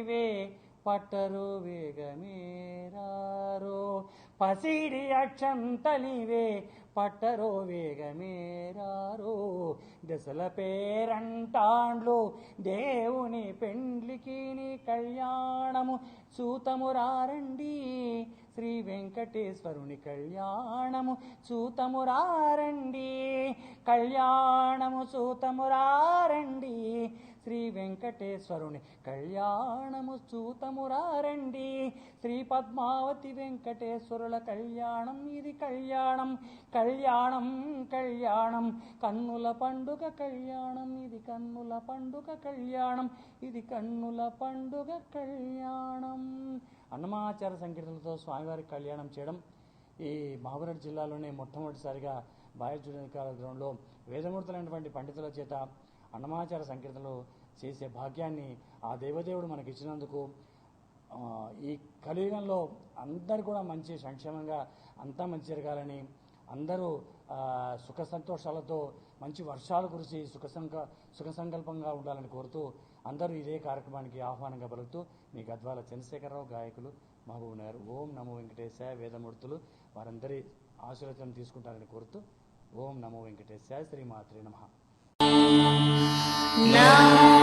వే పట్టరు వేగమేరారో పసిడి అక్షంతలివే పట్టరో వేగమేరారో దశల పేరంటాండ్లు దేవుని పెండ్లికి కళ్యాణము చూతము రారండి. శ్రీ వెంకటేశ్వరుని కళ్యాణము చూతము రారండి. కళ్యాణము చూతము రారండి. వెంకటేశ్వరుని. కళ్యాణము సూతమురారండి. శ్రీ పద్మావతి వెంకటేశ్వరుల కళ్యాణం ఇది కళ్యాణం. కళ్యాణం కళ్యాణం. కన్నుల పండుగ కళ్యాణం ఇది కన్నుల పండుగ కళ్యాణం. ఇది కన్నుల పండుగ కళ్యాణం. అన్నమాచార సంకీర్తనతో స్వామివారి కళ్యాణం చేయడం ఈ మహబూబ్నగర్ జిల్లాలోనే మొట్టమొదటిసారిగా బాయచూడనికాల గ్రౌండ్లో వేదమూర్తులైనటువంటి పండితుల చేత అన్నమాచార సంకీర్తనలు చేసే భాగ్యాన్ని ఆ దేవదేవుడు మనకి ఇచ్చినందుకు ఈ కలియుగంలో అందరు కూడా మంచి సంక్షేమంగా అంతా మంచి జరగాలని అందరూ సుఖ సంతోషాలతో మంచి వర్షాలు కురిసి సుఖ సంక సుఖ సంకల్పంగా ఉండాలని కోరుతూ అందరూ ఇదే కార్యక్రమానికి ఆహ్వానంగా పలుకుతూ మీ గద్వాల చంద్రశేఖరరావు గాయకులు మహబూబ్ నగర్ ఓం నమో వెంకటేశాయ వేదమూర్తులు వారందరి ఆశీర్వచనం తీసుకుంటారని కోరుతూ ఓం నమో వెంకటేశాయ శ్రీమాత్రి నమః. न